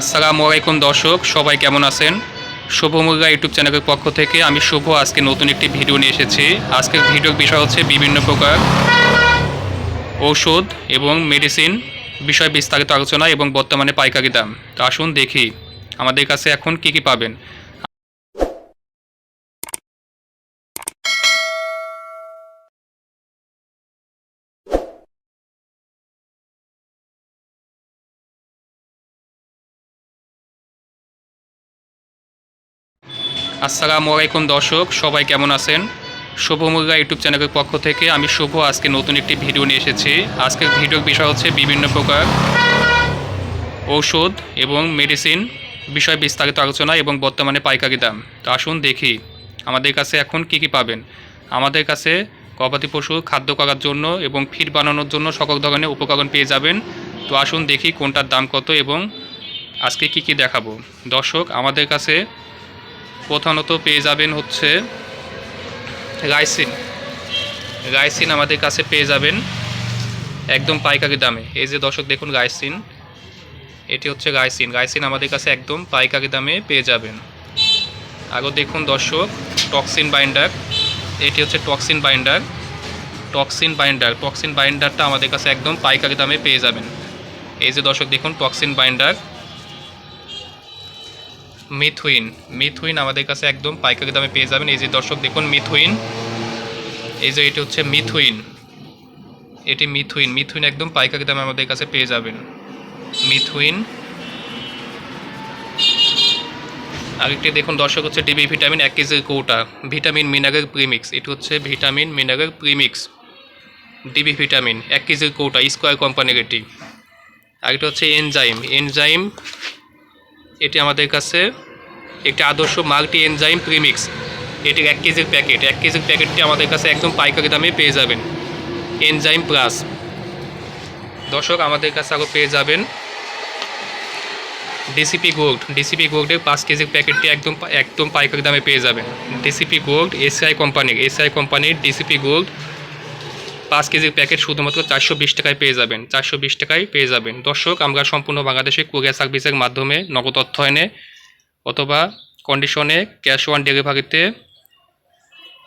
আসসালামু আলাইকুম দর্শক, সবাই কেমন আছেন? শুভ মুরগা ইউটিউব চ্যানেলের পক্ষ থেকে আমি শুভ আজকে নতুন একটি ভিডিও নিয়ে এসেছি। আজকের ভিডিওর বিষয় হচ্ছে বিভিন্ন প্রকার ঔষধ এবং মেডিসিন বিষয় বিস্তারিত আলোচনা এবং বর্তমানে পাইকারি দাম। আসুন দেখি, আমাদের কাছে এখন কি কি পাবেন। আসসালামু আলাইকুম দর্শক, সবাই কেমন আছেন? শুভ মুরগা ইউটিউব চ্যানেলের পক্ষ থেকে আমি শুভ আজকে নতুন একটি ভিডিও নিয়ে এসেছি। আজকের ভিডিওর বিষয় হচ্ছে বিভিন্ন প্রকার ঔষধ এবং মেডিসিন বিষয় বিস্তারিত আলোচনা এবং বর্তমানে পাইকারি দাম। তো আসুন দেখি, আমাদের কাছে এখন কি কি পাবেন? আমাদের কাছে গবাদি পশু, খাদ্য করার জন্য এবং ফিড বানানোর জন্য সকল ধরনের উপকরণ পেয়ে যাবেন। তো আসুন দেখি কোনটার দাম কত এবং আজকে কি কি দেখাবো। দর্শক, আমাদের কাছে প্রধানত পেয়ে যাবেন হচ্ছে রাইসিন। রাইসিন আমাদের কাছে পেয়ে যাবেন একদম পাইকারি দামে। এই যে দর্শক দেখুন রাইসিন, এটি হচ্ছে রাইসিন। রাইসিন আমাদের কাছে একদম পাইকারি দামে পেয়ে যাবেন। আরও দেখুন দর্শক, টক্সিন বাইন্ডার, এটি হচ্ছে toxin binder. Toxin binder, toxin বাইন্ডারটা আমাদের কাছে একদম পাইকারি দামে পেয়ে যাবেন। এই যে দর্শক দেখুন, টক্সিন বাইন্ডার। মিথুইন। মিথুইন আমাদের কাছে একদম পাইকারি দামে পেয়ে যাবেন। এই যে দর্শক, দেখুন মিথুইন। এই যে এটি হচ্ছে মিথুইন। এটি মিথুইন। মিথুইন একদম পাইকারি দামে আমাদের কাছে পেয়ে যাবেন। মিথুইন। আরেকটি দেখুন দর্শক, হচ্ছে ডিবি ভিটামিন এক কেজির কৌটা ভিটামিন মিনারেল প্রিমিক্স। এটি হচ্ছে vitamin mineral premix. DB vitamin এক কেজির কৌটা স্কোয়ার কোম্পানির এটি। আরেকটি হচ্ছে এনজাইম। এনজাইম এটি আমাদের কাছে একটি আদর্শ মাল্টি এনজাইম প্রিমিক্স এটি এক কেজির প্যাকেট। এক কেজির প্যাকেটটি আমাদের কাছে একদম পাইকারি দামে পেয়ে যাবেন। এনজাইম প্লাস দর্শক, আমাদের কাছে আরও পেয়ে যাবেন ডিসিপি গোল্ড ডিসিপি গোল্ডের পাঁচ কেজির প্যাকেটটি একদম একদম পাইকারি দামে পেয়ে যাবেন। ডিসিপি গোল্ড এসআই কোম্পানির এসআই কোম্পানির ডিসিপি গোল্ড পাঁচ কেজির প্যাকেট শুধুমাত্র চারশো বিশ টাকায় পেয়ে যাবেন। চারশো বিশ টাকায় পেয়ে যাবেন। দর্শক, আমরা সম্পূর্ণ বাংলাদেশে কুরিয়ার সার্ভিসের মাধ্যমে নগদ অর্থায়নে অথবা কন্ডিশনে ক্যাশ অন ডেলিভারিতে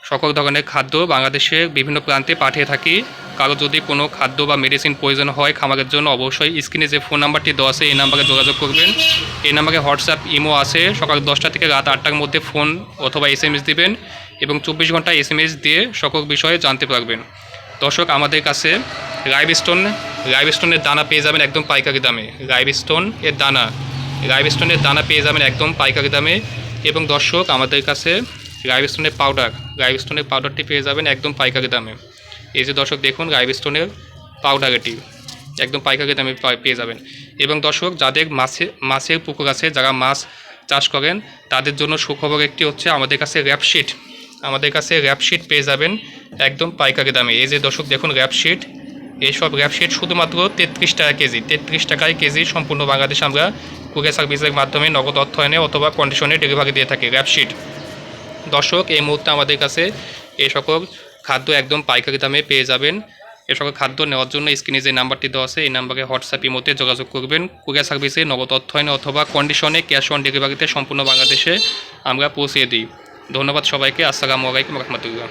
সকল ধরনের খাদ্য বাংলাদেশে বিভিন্ন প্রান্তে পাঠিয়ে থাকি। কারও যদি কোনো খাদ্য বা মেডিসিন প্রয়োজন হয় খামারের জন্য, অবশ্যই স্ক্রিনে যে ফোন নাম্বারটি দেওয়া আছে, এই নাম্বারে যোগাযোগ করবেন। এই নাম্বারে হোয়াটসঅ্যাপ ইমো আছে। সকাল দশটা থেকে রাত আটটার মধ্যে ফোন অথবা এস এম এস দেবেন এবং চব্বিশ ঘণ্টা এস এম এস দিয়ে সকল বিষয়ে জানতে পারবেন। দর্শক, আমাদের কাছে রাইবস্টোন রাইবস্টোনের দানা পেয়ে যাবেন একদম পাইকারি দামে। রাইবস্টোন এর দানা রাইবস্টোনের দানা পেয়ে যাবেন একদম পাইকারি দামে। এবং দর্শক, আমাদের কাছে রাইবস্টোনের পাউডার রাইবস্টোনের পাউডারটি পেয়ে যাবেন একদম পাইকারি দামে। এই যে দর্শক, দেখুন রাইবস্টোনের পাউডার এটি একদম পাইকারি দামে পেয়ে যাবেন। এবং দর্শক, যাদের মাছে, মাছের পুকুর আছে, যারা মাছ চাষ করেন, তাদের জন্য সুখবর একটি হচ্ছে আমাদের কাছে র্যাপশিট আমাদের কাছে র্যাপশিট পেয়ে যাবেন একদম পাইকারি দামে। এই যে দর্শক, দেখুন র্যাপশিট এইসব র্যাপশিট শুধুমাত্র তেত্রিশ টাকা কেজি, তেত্রিশ টাকায় কেজি সম্পূর্ণ বাংলাদেশ আমরা কুরিয়ার সার্ভিসের মাধ্যমে নগদ অর্থায়নে অথবা কন্ডিশনে ডেলিভারি দিয়ে থাকি র্যাপশিট দর্শক, এই মুহূর্তে আমাদের কাছে এই সকল খাদ্য একদম পাইকারি দামে পেয়ে যাবেন। এ সকল খাদ্য নেওয়ার জন্য স্ক্রিনে যে নাম্বারটি দেওয়া আছে, এই নাম্বারে হোয়াটসঅ্যাপের মধ্যে যোগাযোগ করবেন। কুরিয়ার সার্ভিসে নগদ অর্থায়নে অথবা কন্ডিশনে ক্যাশ অন ডেলিভারিতে সম্পূর্ণ বাংলাদেশে আমরা পৌঁছে দিই। ধন্যবাদ সবাইকে। আসসালামু আলাইকুম রহমতুল্লাহ।